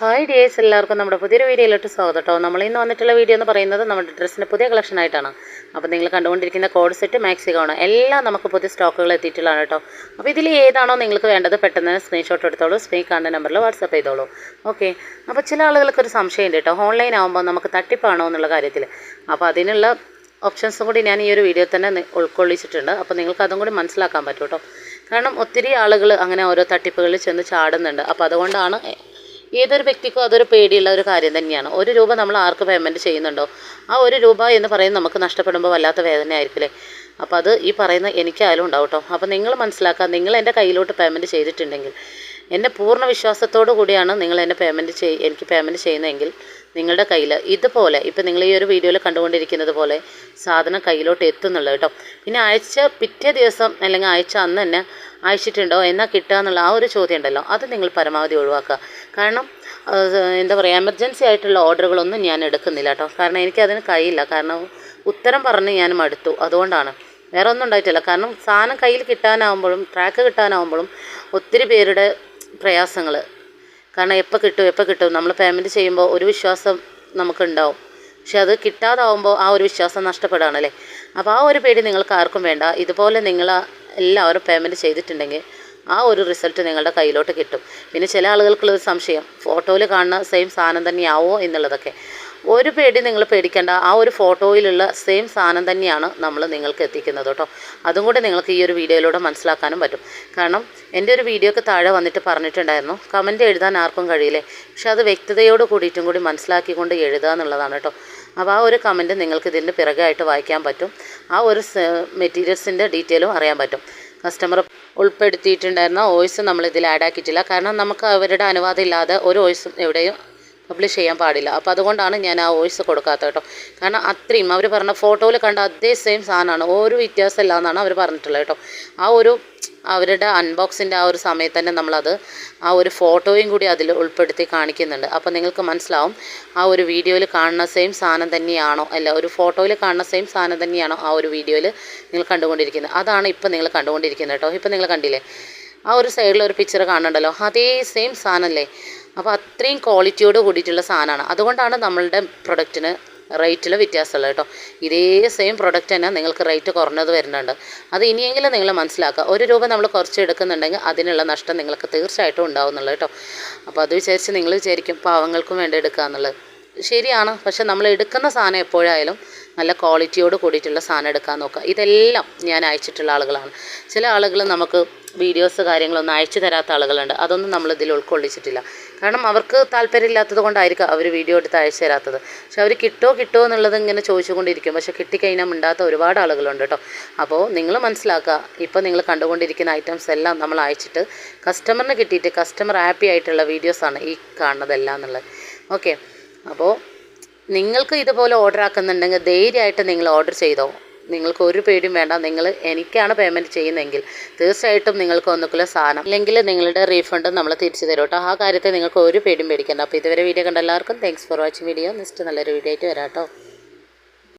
Hi dears എല്ലാവർക്കും നമ്മുടെ പുതിയൊരു വീഡിയോയിലോട്ട് സ്വാഗതം കേട്ടോ. നമ്മൾ ഇന്ന് വന്നിട്ടുള്ള വീഡിയോ എന്ന് പറയുന്നത് നമ്മുടെ ഡ്രസ്സിന്റെ പുതിയ കളക്ഷൻ ആയിട്ടാണ്. അപ്പോൾ നിങ്ങൾ കണ്ടുകൊണ്ടിരിക്കുന്ന കോഡ് സെറ്റ് മാക്സി ഗൗൺ എല്ലാം നമുക്ക് പുതിയ സ്റ്റോക്കുകൾ എത്തിയിട്ടുള്ളതാണ് കേട്ടോ. അപ്പോൾ ഇതിൽ ഏതാണോ നിങ്ങൾക്ക് വേണ്ടത് പെട്ടെന്ന് സ്ക്രീൻഷോട്ട് എടുത്തോളൂ സ്ക്രീൻ കാണുന്ന നമ്പറിൽ വാട്സപ്പ് ചെയ്തോളൂ. ഓക്കെ അപ്പോൾ ചില ആളുകൾക്ക് ഒരു സംശയമുണ്ട് കേട്ടോ. ഓൺലൈൻ ആകുമ്പോൾ നമുക്ക് തട്ടിപ്പാണോ എന്നുള്ള കാര്യത്തിൽ അപ്പോൾ അതിനുള്ള ഓപ്ഷൻസും കൂടി ഞാൻ ഈ ഒരു വീഡിയോ തന്നെ ഉൾക്കൊള്ളിച്ചിട്ടുണ്ട്. അപ്പോൾ നിങ്ങൾക്ക് അതും കൂടി മനസ്സിലാക്കാൻ പറ്റും കേട്ടോ. കാരണം ഒത്തിരി ആളുകൾ അങ്ങനെ ഓരോ തട്ടിപ്പുകളിൽ ചെന്ന് ചാടുന്നുണ്ട്. അപ്പോൾ അതുകൊണ്ടാണ് ഏതൊരു വ്യക്തിക്കും അതൊരു പേടിയുള്ള ഒരു കാര്യം തന്നെയാണ്. ഒരു രൂപ നമ്മൾ ആർക്ക് പേയ്മെന്റ് ചെയ്യുന്നുണ്ടോ? ആ ഒരു രൂപ എന്ന് പറയുന്നത് നമുക്ക് നഷ്ടപ്പെടുമ്പോൾ വല്ലാത്ത വേദന ആയിരിക്കില്ലേ? അപ്പോൾ അത് ഈ പറയുന്ന എനിക്കായാലും ഉണ്ടാവും കേട്ടോ. അപ്പോൾ നിങ്ങൾ മനസ്സിലാക്കുക നിങ്ങൾ എന്റെ കയ്യിലോട്ട് പേയ്മെന്റ് ചെയ്തിട്ടുണ്ടെങ്കിൽ എന്റെ പൂർണ വിശ്വാസത്തോടു കൂടിയാണ് നിങ്ങൾ എന്നെ പേയ്മെന്റ് ചെയ് എനിക്ക് പേയ്മെന്റ് ചെയ്യുന്നതെങ്കിൽ നിങ്ങളുടെ കയ്യിൽ ഇതുപോലെ ഇപ്പം നിങ്ങൾ ഈ ഒരു വീഡിയോയിൽ കണ്ടുകൊണ്ടിരിക്കുന്നത് പോലെ സാധനം കയ്യിലോട്ട് എത്തുന്നുള്ളൂ കേട്ടോ. പിന്നെ ആഴ്ച പിറ്റേ ദിവസം അല്ലെങ്കിൽ ആഴ്ച അന്ന് തന്നെ അയച്ചിട്ടുണ്ടോ? എന്നാൽ കിട്ടുക എന്നുള്ള ആ ഒരു ചോദ്യം ഉണ്ടല്ലോ അത് നിങ്ങൾ പരമാവധി ഒഴിവാക്കുക. കാരണം എന്താ പറയുക എമർജൻസി ആയിട്ടുള്ള ഓർഡറുകളൊന്നും ഞാൻ എടുക്കുന്നില്ല കേട്ടോ. കാരണം എനിക്കതിന് കഴിയില്ല. കാരണം ഉത്തരം പറഞ്ഞ് ഞാൻ മടുത്തു. അതുകൊണ്ടാണ്. വേറെ ഒന്നും ഉണ്ടായിട്ടില്ല. കാരണം സാധനം കയ്യിൽ കിട്ടാനാവുമ്പോഴും ട്രാക്ക് കിട്ടാനാവുമ്പോഴും ഒത്തിരി പേരുടെ പ്രയാസങ്ങൾ. കാരണം എപ്പോൾ കിട്ടും എപ്പോൾ കിട്ടും. നമ്മൾ പേയ്മെന്റ് ചെയ്യുമ്പോൾ ഒരു വിശ്വാസം നമുക്കുണ്ടാവും. പക്ഷെ അത് കിട്ടാതാവുമ്പോൾ ആ ഒരു വിശ്വാസം നഷ്ടപ്പെടുകയാണല്ലേ അപ്പോൾ ആ ഒരു പേടി നിങ്ങൾക്ക് ആർക്കും വേണ്ട. ഇതുപോലെ നിങ്ങൾ എല്ലാവരും പേയ്മെന്റ് ചെയ്തിട്ടുണ്ടെങ്കിൽ ആ ഒരു റിസൾട്ട് നിങ്ങളുടെ കയ്യിലോട്ട് കിട്ടും. പിന്നെ ചില ആളുകൾക്കുള്ളൊരു സംശയം ഫോട്ടോയിൽ കാണുന്ന സെയിം സാധനം തന്നെയാവോ എന്നുള്ളതൊക്കെ. ഒരു പേടി നിങ്ങൾ പേടിക്കേണ്ട ആ ഒരു ഫോട്ടോയിലുള്ള സെയിം സാധനം തന്നെയാണ് നമ്മൾ നിങ്ങൾക്ക് എത്തിക്കുന്നത് കേട്ടോ. അതും കൂടെ നിങ്ങൾക്ക് ഈ ഒരു വീഡിയോയിലൂടെ മനസ്സിലാക്കാനും പറ്റും. കാരണം എന്റെ ഒരു വീഡിയോക്ക് താഴെ വന്നിട്ട് പറഞ്ഞിട്ടുണ്ടായിരുന്നു കമന്റ് എഴുതാൻ ആർക്കും കഴിയില്ലേ? പക്ഷെ അത് വ്യക്തതയോട് കൂടിയിട്ടും കൂടി മനസ്സിലാക്കിക്കൊണ്ട് എഴുതുക എന്നുള്ളതാണ് കേട്ടോ. അപ്പോൾ ആ ഒരു കമന്റ് നിങ്ങൾക്ക് ഇതിന്റെ പിറകായിട്ട് വായിക്കാൻ പറ്റും. ആ ഒരു മെറ്റീരിയൽസിന്റെ ഡീറ്റെയിലും അറിയാൻ പറ്റും. കസ്റ്റമർ ഉൾപ്പെടുത്തിയിട്ടുണ്ടായിരുന്ന വോയിസ് നമ്മൾ ഇതിൽ ആഡ് ആക്കിയിട്ടില്ല. കാരണം നമുക്ക് അവരുടെ അനുവാദം ഇല്ലാതെ ഒരു വോയിസും എവിടെയും പബ്ലിഷ് ചെയ്യാൻ പാടില്ല. അപ്പോൾ അതുകൊണ്ടാണ് ഞാൻ ആ വോയിസ് കൊടുക്കാത്തത് കേട്ടോ. കാരണം അത്രയും അവർ പറഞ്ഞ ഫോട്ടോയിൽ കണ്ട അതേ സെയിം സാധനമാണ്. ഒരു വ്യത്യാസമില്ല എന്നാണ് അവർ പറഞ്ഞിട്ടുള്ളത് കേട്ടോ. ആ ഒരു അവരുടെ അൺബോക്സിന്റെ ആ ഒരു സമയത്ത് തന്നെ നമ്മളത് ആ ഒരു ഫോട്ടോയും കൂടി അതിൽ ഉൾപ്പെടുത്തി കാണിക്കുന്നുണ്ട്. അപ്പോൾ നിങ്ങൾക്ക് മനസ്സിലാവും ആ ഒരു വീഡിയോയിൽ കാണുന്ന സെയിം സാധനം തന്നെയാണോ അല്ല ഒരു ഫോട്ടോയിൽ കാണുന്ന സെയിം സാധനം തന്നെയാണോ ആ ഒരു വീഡിയോയിൽ നിങ്ങൾ കണ്ടുകൊണ്ടിരിക്കുന്നത്. അതാണ് ഇപ്പോൾ നിങ്ങൾ കണ്ടുകൊണ്ടിരിക്കുന്നത് കേട്ടോ. ഇപ്പോൾ നിങ്ങൾ കണ്ടില്ലേ? ആ ഒരു സൈഡിൽ ഒരു പിക്ചർ കാണണ്ടല്ലോ അതേ സെയിം സാധനമല്ലേ അപ്പോൾ അത്രയും ക്വാളിറ്റിയോട് കൂടിയിട്ടുള്ള സാധനമാണ് അതുകൊണ്ടാണ് നമ്മളുടെ പ്രൊഡക്റ്റിന് റേറ്റിൽ വ്യത്യാസമുള്ളത് കേട്ടോ. ഇതേ സെയിം പ്രൊഡക്റ്റ് തന്നെ നിങ്ങൾക്ക് റേറ്റ് കുറഞ്ഞത് വരുന്നുണ്ട്. അത് ഇനിയെങ്കിലും നിങ്ങൾ മനസ്സിലാക്കുക. ഒരു രൂപ നമ്മൾ കുറച്ച് എടുക്കുന്നുണ്ടെങ്കിൽ അതിനുള്ള നഷ്ടം നിങ്ങൾക്ക് തീർച്ചയായിട്ടും ഉണ്ടാവുന്നുള്ളൂ കേട്ടോ. അപ്പോൾ അത് വിചാരിച്ച് നിങ്ങൾ വിചാരിക്കും പാവങ്ങൾക്കും വേണ്ടി എടുക്കുക എന്നുള്ളത്. ശരിയാണ്. പക്ഷെ നമ്മൾ എടുക്കുന്ന സാധനം എപ്പോഴായാലും നല്ല ക്വാളിറ്റിയോട് കൂടിയിട്ടുള്ള സാധനം എടുക്കാൻ നോക്കുക. ഇതെല്ലാം ഞാൻ അയച്ചിട്ടുള്ള ആളുകളാണ്. ചില ആളുകൾ നമുക്ക് വീഡിയോസ് കാര്യങ്ങളൊന്നും അയച്ചു തരാത്ത ആളുകളുണ്ട്. അതൊന്നും നമ്മൾ ഇതിൽ ഉൾക്കൊള്ളിച്ചിട്ടില്ല. കാരണം അവർക്ക് താല്പര്യമില്ലാത്തത് കൊണ്ടായിരിക്കും അവർ വീഡിയോ എടുത്ത് അയച്ചു തരാത്തത്. പക്ഷെ അവർ കിട്ടോ കിട്ടോ എന്നുള്ളത് ഇങ്ങനെ ചോദിച്ചുകൊണ്ടിരിക്കും. പക്ഷെ കിട്ടിക്കഴിഞ്ഞാൽ മിണ്ടാത്ത ഒരുപാട് ആളുകളുണ്ട് കേട്ടോ. അപ്പോൾ നിങ്ങൾ മനസ്സിലാക്കുക ഇപ്പോൾ നിങ്ങൾ കണ്ടുകൊണ്ടിരിക്കുന്ന ഐറ്റംസ് എല്ലാം നമ്മൾ അയച്ചിട്ട് കസ്റ്റമറിന് കിട്ടിയിട്ട് കസ്റ്റമർ ഹാപ്പി ആയിട്ടുള്ള വീഡിയോസാണ് ഈ കാണുന്നതെല്ലാം എന്നുള്ളത്. ഓക്കെ അപ്പോൾ നിങ്ങൾക്ക് ഇതുപോലെ ഓർഡർ ആക്കുന്നുണ്ടെങ്കിൽ ധൈര്യമായിട്ട് നിങ്ങൾ ഓർഡർ ചെയ്തോ. നിങ്ങൾക്ക് ഒരു പേടിയും വേണ്ട. നിങ്ങൾ എനിക്കാണ് പേയ്മെന്റ് ചെയ്യുന്നതെങ്കിൽ തീർച്ചയായിട്ടും നിങ്ങൾക്ക് ഒന്നുകിൽ സാധനം അല്ലെങ്കിൽ നിങ്ങളുടെ റീഫണ്ട് നമ്മൾ തിരിച്ചു തരും കേട്ടോ. ആ കാര്യത്തെ നിങ്ങൾക്ക് ഒരു പേടിയും പേടിക്കേണ്ട. അപ്പോൾ ഇതുവരെ വീഡിയോ കണ്ട എല്ലാവർക്കും thanks for watching video next നല്ലൊരു വീഡിയോ ആയിട്ട് വരാം കേട്ടോ.